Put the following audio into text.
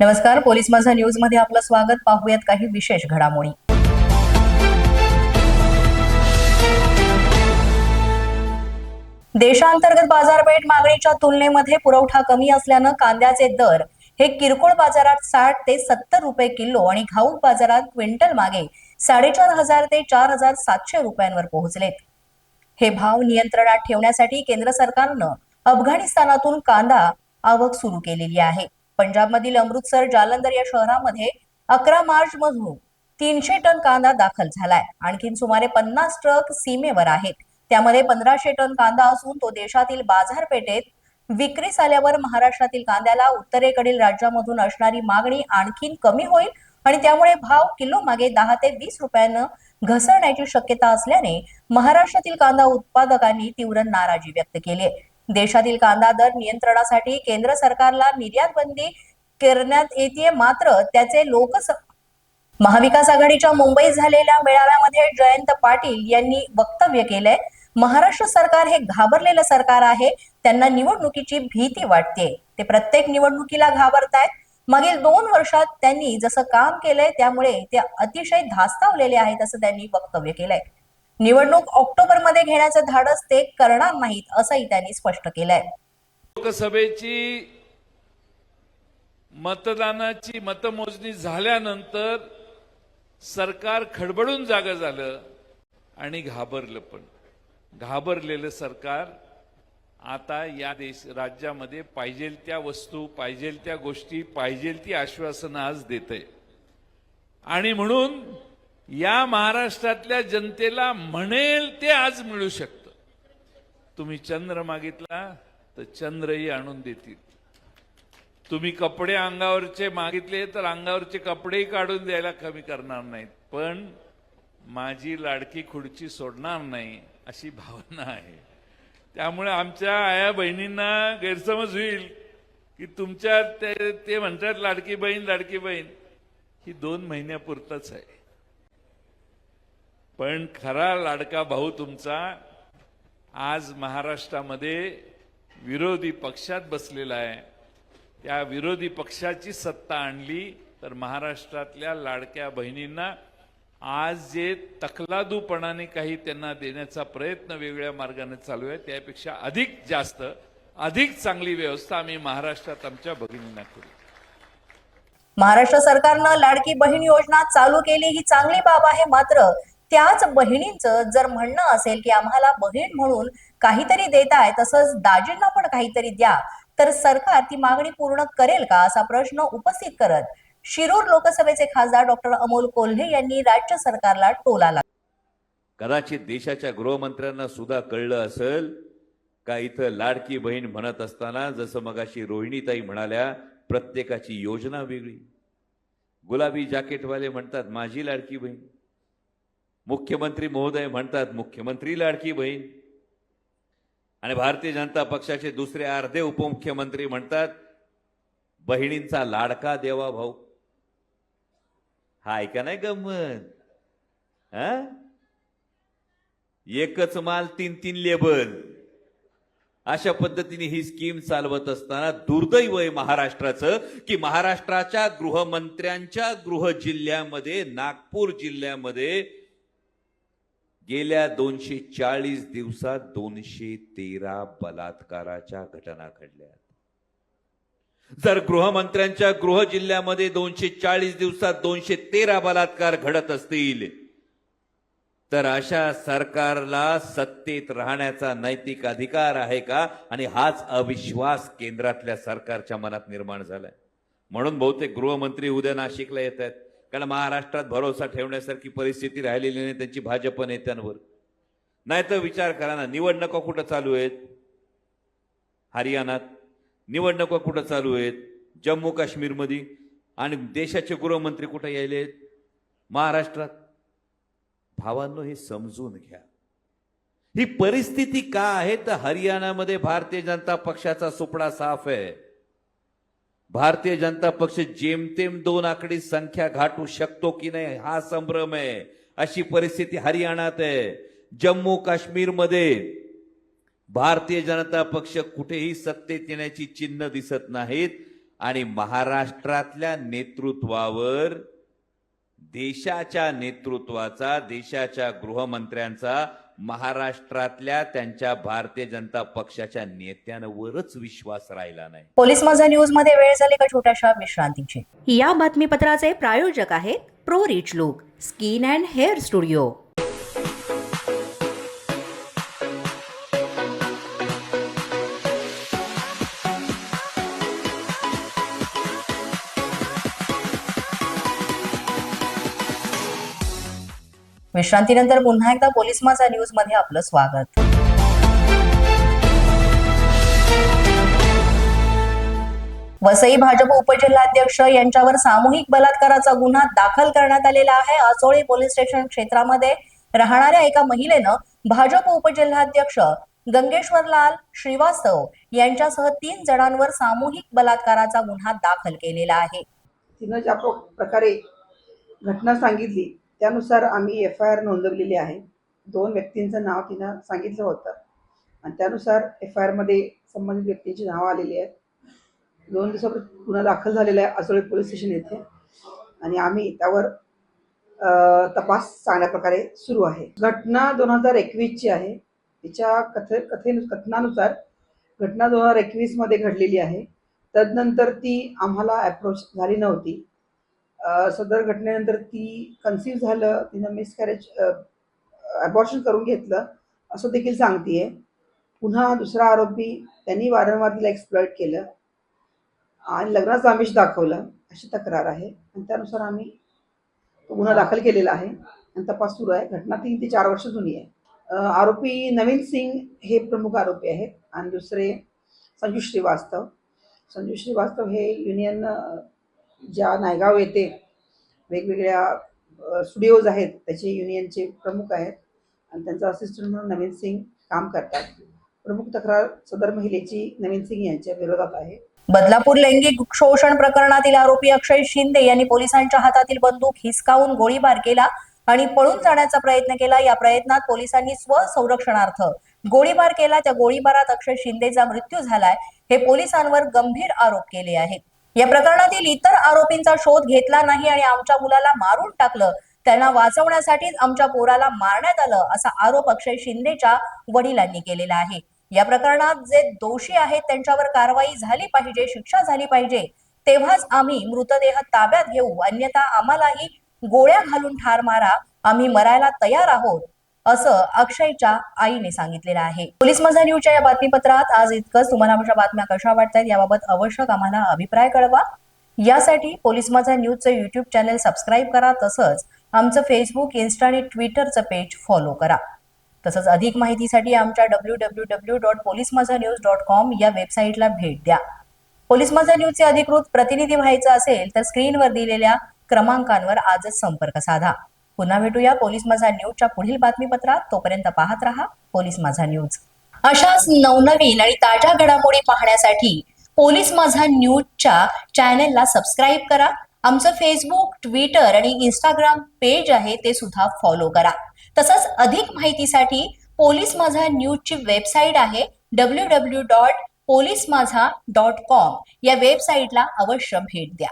नमस्कार पोलीस माझा न्यूजमध्ये आपलं स्वागत. पाहूयात काही विशेष घडामोडी. देशांतर्गत बाजारपेठ मागणीच्या तुलनेमध्ये पुरवठा कमी असल्यानं कांद्याचे दर हे किरकोळ बाजारात साठ ते सत्तर रुपये किलो आणि घाऊक बाजारात क्विंटल मागे साडेचार हजार ते चार हजार सातशे रुपयांवर पोहोचलेत. हे भाव नियंत्रणात ठेवण्यासाठी केंद्र सरकारनं अफगाणिस्तानातून कांदा आवक सुरू केलेली आहे. पंजाबमधील अमृतसर जालंधर या शहरामध्ये अकरा मार्च मधून तीनशे टन कांदा दाखल झालाय. आणखीन सुमारे पन्नास ट्रक सीमेवर आहेत. त्यामध्ये पंधराशे टन कांदा असून तो देशातील बाजारपेठेत विक्रीस आल्यावर महाराष्ट्रातील कांद्याला उत्तरेकडील राज्यामधून असणारी मागणी आणखीन कमी होईल आणि त्यामुळे भाव किलो मागे दहा ते वीस रुपयानं घसरण्याची शक्यता असल्याने महाराष्ट्रातील कांदा उत्पादकांनी तीव्र नाराजी व्यक्त केली आहे. देशातील कांदा दर नियंत्रणासाठी केंद्र सरकारला निर्यात बंदी करण्यात येते मात्र त्याचे लोक महाविकास आघाडीच्या मुंबईत झालेल्या मेळाव्यामध्ये जयंत पाटील यांनी वक्तव्य केलंय. महाराष्ट्र सरकार हे घाबरलेलं सरकार आहे. त्यांना निवडणुकीची भीती वाटते. ते प्रत्येक निवडणुकीला घाबरतायत. मागील दोन वर्षात त्यांनी जसं काम केलंय त्यामुळे ते अतिशय धास्तावलेले आहेत असं त्यांनी वक्तव्य केलंय. निवडणूक ऑक्टोबरमध्ये घेण्याचं धाडस ते करणार नाहीत असंही त्यांनी स्पष्ट केलंय. लोकसभेची मतदानाची मतमोजणी झाल्यानंतर सरकार खडबडून जागा झालं आणि घाबरलं पण. घाबरलेलं सरकार आता या देश राज्यामध्ये पाहिजेल त्या वस्तू पाहिजेल त्या गोष्टी पाहिजेल ती आश्वासनं आज देत आणि म्हणून या महाराष्ट्रातल्या जनतेला म्हणेल ते आज मिळू शकतं. तुम्ही चंद्र मागितला तर चंद्रही आणून देतील. तुम्ही कपडे अंगावरचे मागितले तर अंगावरचे कपडेही काढून द्यायला कमी करणार नाहीत. पण माझी लाडकी खुर्ची सोडणार नाही अशी भावना आहे. त्यामुळे आमच्या आया बहिणींना गैरसमज होईल की तुमच्या ते ते म्हणतात लाडकी बहीण लाडकी बहीण. ही दोन महिन्यापुरतच आहे. पण खरा लाडका भाऊ तुमचा आज महाराष्ट्रामध्ये विरोधी पक्षात बसलेला आहे. त्या विरोधी पक्षाची सत्ता आणली तर महाराष्ट्रातल्या लाडक्या बहिणींना आज जे तकलादूपणाने काही त्यांना देण्याचा प्रयत्न वेगळ्या मार्गाने चालू आहे त्यापेक्षा अधिक जास्त अधिक चांगली व्यवस्था आम्ही महाराष्ट्रात आमच्या भगिनींना करू. महाराष्ट्र सरकारनं लाडकी बहीण योजना चालू केली ही चांगली बाब आहे मात्र त्याच बहिणींचं जर म्हणणं असेल की आम्हाला बहीण म्हणून काहीतरी देत आहे तसंच दाजींना पण काहीतरी द्या तर सरकार ती मागणी पूर्ण करेल का असा प्रश्न उपस्थित करत शिरूर लोकसभेचे खासदार डॉक्टर अमोल कोल्हे यांनी राज्य सरकारला टोला लागला कदाचित देशाच्या गृहमंत्र्यांना सुद्धा कळलं असेल का इथं लाडकी बहीण म्हणत असताना जसं मगाशी रोहिणीताई म्हणाल्या प्रत्येकाची योजना वेगळी. गुलाबी जॅकेटवाले म्हणतात माझी लाडकी बहीण. मुख्यमंत्री महोदय म्हणतात मुख्यमंत्री लाडकी बहीण. आणि भारतीय जनता पक्षाचे दुसरे अर्धे उपमुख्यमंत्री म्हणतात बहिणींचा लाडका देवा भाऊ. हा ऐका नाही गंमत. हा? एकच माल तीन तीन लेबल. अशा पद्धतीने ही स्कीम चालवत असताना दुर्दैव आहे महाराष्ट्राचं की महाराष्ट्राच्या गृहमंत्र्यांच्या गृह जिल्ह्यामध्ये नागपूर जिल्ह्यामध्ये गेल्या दोनशे चाळीस दिवसात दोनशे तेरा बलात्काराच्या घटना घडल्या. जर गृहमंत्र्यांच्या गृह जिल्ह्यामध्ये दोनशे चाळीस दिवसात दोनशे तेरा बलात्कार घडत असतील तर अशा सरकारला सत्तेत राहण्याचा नैतिक अधिकार आहे का? आणि हाच अविश्वास केंद्रातल्या सरकारच्या मनात निर्माण झालाय. म्हणून बहुतेक गृहमंत्री उद्या नाशिकला येत आहेत. कारण महाराष्ट्रात भरोसा ठेवण्यासारखी परिस्थिती राहिलेली नाही त्यांची भाजप नेत्यांवर. नाही तर विचार करा ना निवडणुका कुठं चालू आहेत? हरियाणात. निवडणुका कुठं चालू आहेत? जम्मू काश्मीरमध्ये. आणि देशाचे गृहमंत्री कुठं यायले आहेत? महाराष्ट्रात. भावांनो हे समजून घ्या. ही परिस्थिती का आहे? तर हरियाणामध्ये भारतीय जनता पक्षाचा सुपडा साफ आहे. भारतीय जनता पक्ष जेमतेम दोन आकडी संख्या घाटू शकतो की नाही हा संभ्रम आहे. अशी परिस्थिती हरियाणात आहे. जम्मू काश्मीरमध्ये भारतीय जनता पक्ष कुठेही सत्तेत येण्याची चिन्ह दिसत नाहीत आणि महाराष्ट्रातल्या नेतृत्वावर देशाच्या नेतृत्वाचा देशाच्या गृहमंत्र्यांचा महाराष्ट्रातल्या त्यांच्या भारतीय जनता पक्षाच्या नेत्यांवरच विश्वास राहिला नाही. पोलीस माझा न्यूजमध्ये वेळ झाली का छोट्याशा विश्रांतीची? या बातमीपत्राचे प्रायोजक आहेत pro rich look skin and hair studio. विश्रांतीनंतर पुन्हा एकदा पोलीस माझा न्यूजमध्ये आपलं स्वागत. वसई भाजप उपजिल्हाध्यक्ष यांच्यावर सामूहिक बलात्काराचा गुन्हा दाखल करण्यात आलेला आहे. आचोळी पोलीस स्टेशन क्षेत्रामध्ये राहणाऱ्या एका महिलेनं भाजप उपजिल्हाध्यक्ष गंगेश्वरलाल श्रीवास्तव यांच्यासह तीन जणांवर सामूहिक बलात्काराचा गुन्हा दाखल केलेला आहे. तिनं ज्या प्रकारे घटना सांगितली त्यानुसार आम्ही एफ आय आर नोंदवलेली आहे. दोन व्यक्तींचं नाव तिनं सांगितलं होतं. आणि त्यानुसार एफ आय आरमध्ये संबंधित व्यक्तींची नावं आलेली आहेत. दोन दिवसापूर्वी गुन्हा दाखल झालेला आहे असोळी पोलीस स्टेशन येथे. आणि आम्ही त्यावर तपास चांगल्या प्रकारे सुरू आहे. घटना दोन हजार एकवीसची आहे. तिच्या कथे कथे कथनानुसार घटना दोन हजार एकवीसमध्ये घडलेली आहे. तदनंतर ती आम्हाला अप्रोच झाली नव्हती. सदर घटनेनंतर ती कन्सिव्ह झालं तिनं मिसकॅरेज अबॉर्शन करून घेतलं असं देखील सांगतीये. पुन्हा दुसरा आरोपी त्यांनी वारंवार तिला एक्सप्लॉइट केलं आणि लग्नाचं आमिष दाखवलं अशी तक्रार आहे. आणि त्यानुसार आम्ही तो गुन्हा दाखल केलेला आहे आणि तपास सुरू आहे. घटना तीन ते चार वर्ष जुनी आहे. आरोपी नवीन सिंग हे प्रमुख आरोपी आहेत. आणि दुसरे संजू श्रीवास्तव. संजू श्रीवास्तव हे युनियन ज्या नायगाव येथे वेगवेगळ्या स्टुडिओज आहेत त्याचे युनियनचे प्रमुख आहेत आणि त्यांचा असिस्टंट म्हणून नवीन सिंग काम करतात. प्रमुख तक्रार सदर महिलेची नवीन सिंग यांच्या विरोधात आहे. बदलापूर लैंगिक शोषण प्रकरणातील आरोपी अक्षय शिंदे यांनी पोलिसांच्या हातातील बंदूक हिसकावून गोळीबार केला आणि पळून जाण्याचा प्रयत्न केला. या प्रयत्नात पोलिसांनी स्वसंरक्षणार्थ गोळीबार केला. त्या गोळीबारात अक्षय शिंदेचा मृत्यू झालाय. हे पोलिसांवर गंभीर आरोप केले आहेत. या प्रकरणातील इतर आरोपींचा शोध घेतला नाही आणि आमच्या मुलाला मारून टाकलं. त्यांना वाचवण्यासाठीच आमच्या पोराला मारण्यात आलं असा आरोप अक्षय शिंदेच्या वडिलांनी केलेला आहे. या प्रकरणात जे दोषी आहेत त्यांच्यावर कारवाई झाली पाहिजे शिक्षा झाली पाहिजे तेव्हाच आम्ही मृतदेह ताब्यात घेऊ. अन्यथा आम्हालाही गोळ्या घालून ठार मारा. आम्ही मरायला तयार आहोत. असं अक्षयच्या आईने सांगितलेलं आहे. पोलीस माझा न्यूजच्या या बातमीपत्रात आज इतकंच. तुम्हाला आमच्या बातम्या कशा वाटतात याबाबत आवश्यक आम्हाला अभिप्राय कळवा. यासाठी पोलीस माझा न्यूजचं युट्यूब चॅनल सबस्क्राईब करा. तसंच आमचं फेसबुक इन्स्टा आणि ट्विटरचं पेज फॉलो करा. तसंच अधिक माहितीसाठी आमच्या W W W dot police Majha news dot com या वेबसाईटला भेट द्या. पोलीस माझा न्यूजचे अधिकृत प्रतिनिधी व्हायचं असेल तर स्क्रीनवर दिलेल्या क्रमांकांवर आजच संपर्क साधा. पुन्हा भेटूया पोलीस माझा न्यूजच्या पुढील बातमीपत्रात. तोपर्यंत पाहत रहा पोलीस माझा न्यूज. अशाच नवनवीन आणि ताज्या घडामोडी पाहण्यासाठी पोलीस माझा न्यूजच्या चॅनेलला सबस्क्राईब करा. आमचं फेसबुक ट्विटर आणि इंस्टाग्राम पेज आहे ते सुद्धा फॉलो करा. तसंच अधिक माहितीसाठी पोलीस माझा न्यूजची वेबसाईट आहे W W dot police Majha dot com या वेबसाईटला अवश्य भेट द्या.